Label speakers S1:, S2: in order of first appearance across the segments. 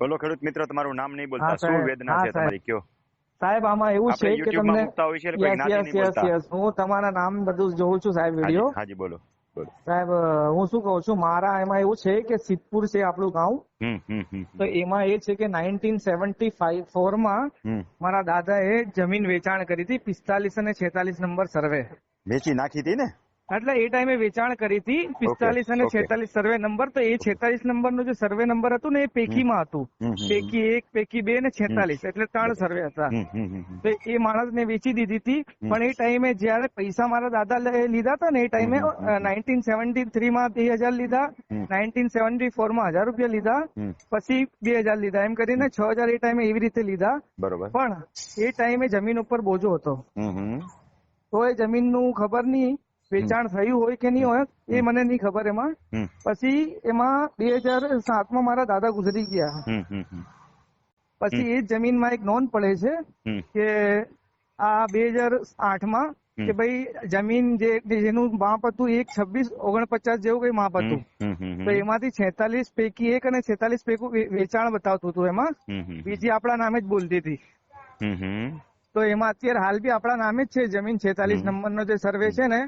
S1: બોલો ખેડૂત મિત્ર તમારું નામ નહીં બોલતા શું વેદના છે તમારી કયો?
S2: સાહેબ આમાં એવું છે કે તમને. હું તમારા નામ બધું જોઉં છું સાહેબ વીડિયો.
S1: હાજી બોલો
S2: સાહેબ હું શું કહું છું મારા એમાં એવું છે કે સિદ્ધપુર છે આપણું ગામ. તો એમાં એ છે કે નાઇન્ટીન સેવન્ટી ફાઈવ ફોરમાં
S1: મારા
S2: મારા દાદાએ જમીન વેચાણ કરી હતી પિસ્તાલીસ અને છેતાલીસ નંબર સર્વે.
S1: વેચી નાખી હતી ને?
S2: એટલે એ ટાઈમે વેચાણ કરી હતી. પિસ્તાલીસ અને છેતાલીસ સર્વે નંબર. તો એ છેતાલીસ નંબરનું જે સર્વે નંબર હતું ને એ પેકીમાં હતું.
S1: હમ,
S2: એક પેકી બે ને છેતાલીસ. એટલે ત્રણ સર્વે હતા. તો એ માણસ ને વેચી દીધી હતી. પણ એ ટાઈમે જયારે પૈસા મારા દાદા લીધા હતા ને એ ટાઈમે. નાઇન્ટીન સેવન્ટી થ્રી માં બે હજાર લીધા. નાઇન્ટીન સેવન્ટી ફોરમાં હજાર રૂપિયા લીધા. પછી બે હજાર લીધા. એમ કરીને છ હજાર એ ટાઈમે એવી રીતે લીધા.
S1: બરોબર.
S2: પણ એ ટાઈમે જમીન ઉપર બોજો હતો. તો એ જમીનનું ખબર નહીં. વેચાણ થયું હોય કે નહીં હોય એ મને નહીં ખબર એમાં. પછી એમાં બે હજાર સાતમાં મારા દાદા ગુજરી ગયા. પછી એ જમીનમાં એક નોંધ પડે છે કે આ બે હજાર આઠમાં કે ભાઈ જમીન જે જેનું માપ હતું એક છવ્વીસ ઓગણપચાસ જેવું કઈ માપ હતું. તો એમાંથી છેતાલીસ પૈકી એક અને છેતાલીસ પૈકી વેચાણ બતાવતું હતું એમાં. બીજી આપણા નામે જ બોલતી હતી. તો એમાં અત્યારે હાલ બી આપણા નામે જ છે જમીન. છેતાલીસ
S1: નંબર
S2: નંબરનો જે સર્વે છે ને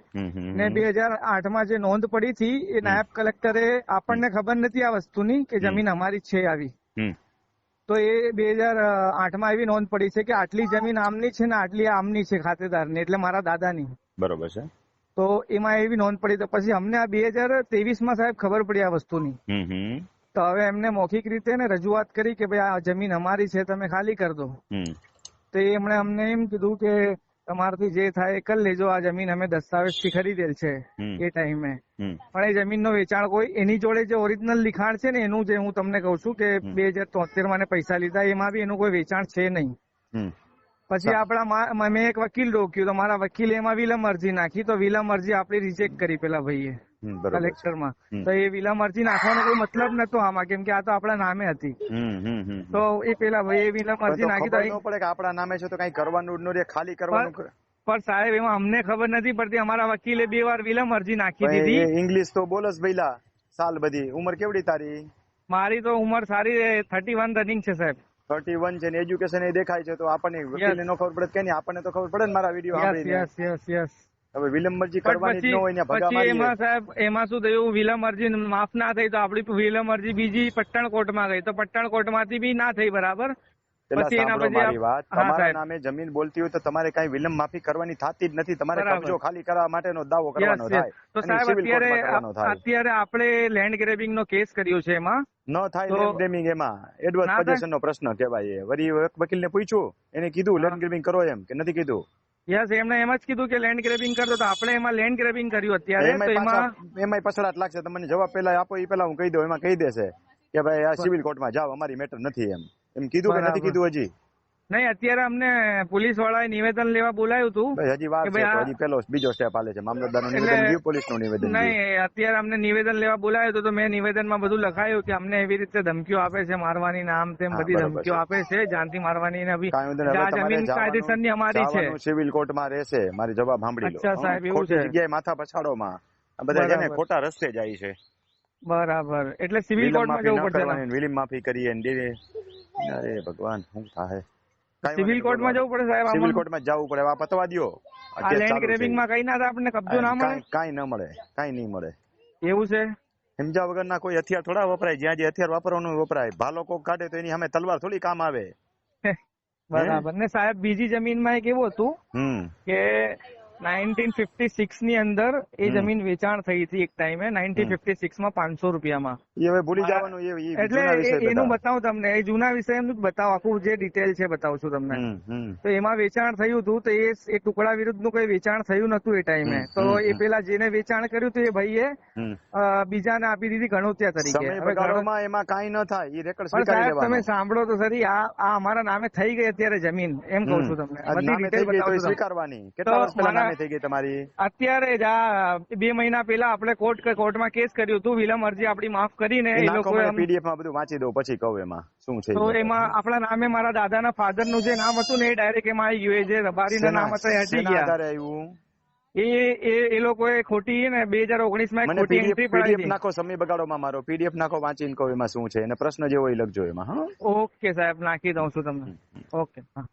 S2: ને બે હજાર આઠમાં જે નોંધ પડી હતી એ નાયબ કલેક્ટરે આપણને ખબર નથી આ વસ્તુની કે જમીન અમારી છે આવી. તો એ બે હજાર આઠમાં એવી નોંધ પડી છે કે આટલી જમીન આમની છે ને આટલી આમની છે ખાતેદારની એટલે મારા દાદાની.
S1: બરોબર છે.
S2: તો એમાં એવી નોંધ પડી તો પછી અમને આ બે હજાર ત્રેવીસમાં સાહેબ ખબર પડી આ વસ્તુની. તો હવે એમને મૌખિક રીતે ને રજૂઆત કરી કે ભાઈ આ જમીન અમારી છે તમે ખાલી કરી દો. તો એમણે અમને એમ કીધું કે તમારાથી જે થાય એ કરી લેજો. આ જમીન અમે દસ્તાવેજથી ખરીદેલ છે એ ટાઈમે. પણ એ જમીન નો વેચાણ કોઈ એની જોડે જે ઓરિજિનલ લિખાણ છે ને એનું જે હું તમને કઉ છું કે બે હજાર તોતેરમાં પૈસા લીધા એમાં બી એનું કોઈ વેચાણ છે નહીં. પછી આપણા મેં એક વકીલ રોક્યું તો મારા વકીલે એમાં વિલમ અરજી નાખી તો વિલમ અરજી આપણી રિજેક્ટ કરી પેલા ભાઈએ. કલેક્ટરમાં. તો એ વિલા અરજી નાખવાનો કોઈ મતલબ નતો આમાં કેમ કે આ તો આપણા નામે હતી.
S1: હમ હમ હમ
S2: તો એ પેલા ભાઈ એ
S1: વિલા
S2: અરજી નાખી તો
S1: પડે કે આપણા નામે છે તો કઈ કરવાનું રે ખાલી કરવાનું
S2: પણ સાહેબ એમાં અમને ખબર નથી પડતી અમારા વકીલે બે વાર વિલમ અરજી નાખી દીધી.
S1: ઇંગ્લિશ તો બોલસ ભઈલા સાલ બધી. ઉંમર કેવડી તારી?
S2: મારી તો ઉંમર સારી થર્ટી વન રનિંગ છે સાહેબ.
S1: થર્ટી વન છે ને એજ્યુકેશન એ દેખાય છે તો આપણને વકીલને નો ખબર પડે કે નહીં? આપણને તો ખબર પડે ને મારા video
S2: yes yes yes yes
S1: હવે વિલંબ
S2: અરજી
S1: કરવાની જ ન હોય ને ભગા મારી
S2: એમાં સાહેબ એમાં શું થયું? વિલમ અરજી માફ ના થઈ તો આપડી વિલમ અરજી બીજી પટ્ટણ કોર્ટમાં ગઈ. તો પટ્ટણ કોર્ટમાંથી બી ના થઈ બરાબર? પછી એના પછી
S1: વાત. તમારા નામે જમીન બોલતી હોય તો તમારે કઈ વિલંબ માફી કરવાની થતી જ નથી. તમારે. કબજો ખાલી કરવા માટેનો દાવો કરવાનો. થાય.
S2: તો સાહેબ અત્યારે અત્યારે આપણે લેન્ડ ગ્રેબિંગ નો કેસ કર્યો છે એમાં.
S1: ન થાય લેન્ડ ગ્રેબિંગ એમાં. એડવર્સ પોઝિશન નો પ્રશ્ન કહેવાય એ. વરી વકીલ ને પૂછ્યું. એને કીધું. લેન્ડ ગ્રેબિંગ કરો એમ કે નથી કીધું?
S2: યસ એમણે એમ જ કીધું કે લેન્ડ ગ્રેબિંગ કરતો તો આપણે એમાં લેન્ડ ગ્રેબિંગ કર્યું અત્યારે તો એમાં
S1: એમાં પછડાટ લાગશે. તમને જવાબ પેલા આપો એ પહેલા હું કહી દઉં એમાં કહી દેશે કે ભાઈ આ સિવિલ કોર્ટમાં જાઓ અમારી મેટર નથી એમ. એમ કીધું કે નથી કીધું હજી?
S2: નહીં અત્યારે અમને પોલીસ વાળાએ નિવેદન લેવા બોલાયું હતું
S1: હજી છે હજી પેલો બીજો સ્ટેપ આલે છે. નિવેદન ગયું પોલીસનું નિવેદન
S2: નહીં અત્યારે અમને નિવેદન લેવા બોલાયું હતું તો મેં નિવેદનમાં બધું લખાયું કે અમને એવી રીતે ધમકીઓ આપે છે મારવાની નામ તેમ બધી ધમકીઓ આપે છે જાનથી મારવાની ને
S1: અભી
S2: જમીન કાયદેસર કાયદેસરની અમારી છે.
S1: સિવિલ સિવિલ કોર્ટમાં રહેશે મારી જવાબ સાંભળી લો.
S2: અચ્છા, સાહેબ, એવું છે.
S1: જગ્યાએ માથા પછાડોમાં. બધા છે ને ખોટા રસ્તે જાય છે.
S2: બરાબર. એટલે સિવિલ
S1: કોર્ટ
S2: કોર્ટમાં જવું પડશે
S1: વિલીમ માફી કરીએ ને અરે ભગવાન શું થાય?
S2: સિવિલ કોર્ટમાં જવું પડે સાહેબ
S1: સિવિલ કોર્ટમાં જવું પડે આ પતવા દ્યો. આ
S2: લેન્ડ ગ્રેબિંગમાં કઈ ના થાય આપણને કબજો ના મળે?
S1: કઈ ના મળે કઈ નહીં મળે.
S2: એવું છે?
S1: સમજ્યા વગરના કોઈ હથિયાર થોડા વપરાય જ્યાં જે હથિયાર વાપરવાનું વપરાય. ભાલો કોક કાઢે તો એની સામે તલવાર થોડી કામ આવે.
S2: બરાબર. ને સાહેબ બીજી જમીનમાં એક એવું હતું કે નાઇન્ટીન ફિફ્ટી સિક્સની અંદર એ જમીન વેચાણ થઈ હતી એક ટાઈમે. નાઇન્ટીન ફિફ્ટી સિક્સમાં પાંચસો રૂપિયામાં.
S1: એ હવે ભૂલી જવાનું એ-
S2: એટલે એનું બતાવું. તમને. એ જૂના વિષય એમનું બતાવું. આખું જે ડિટેલ છે બતાવું છું તમને. તો એમાં વેચાણ થયું હતું તો એ એ ટુકડા વિરુદ્ધનું કોઈ વેચાણ થયું નતું એ ટાઈમે. તો એ પેલા જેને વેચાણ કર્યું હતું એ ભાઈએ બીજાને આપી દીધી ગણોત્યા તરીકે. હવે
S1: એમાં કાંઈ ન થાય. એ રેકોર્ડ
S2: પણ
S1: સ્વીકારી
S2: સાહેબ તમે સાંભળો તો સર આ આ અમારા નામે થઈ ગઈ અત્યારે જમીન. એમ કહું છું તમને. બધી ડિટેલ બતાવું.
S1: સ્વીકારવાની. કેટલા વર્ષ પહેલા
S2: મારા-
S1: થઈ ગઈ તમારી?
S2: અત્યારે જ આ બે મહિના પહેલા આપણે કોર્ટ કોર્ટમાં કેસ કર્યું હતું. વિલમ અરજી આપણી માફ કરીને એ લોકોએ
S1: પીડીએફમાં બધું વાંચી દઉં પછી કહું એમાં શું છે
S2: તો એમાં આપણા નામે મારા દાદાના ફાધરનું જે નામ હતું ને એ ડાયરેક્ટ એમાં આવી ગયું. જે રબારી નામ હતા એ હટી ગયા. એ એ એ લોકોએ ખોટી ને બે હજાર
S1: ઓગણીસમાં
S2: ખોટી એન્ટ્રી
S1: પીડીએફ નાખો સમય બગાડો મારો. પીડીએફ નાખો વાંચીને કહો એમાં શું છે. અને પ્રશ્ન જેવો એ લખજો એમાં હા?
S2: ઓકે સાહેબ નાખી દઉં છું તમને. ઓકે હા.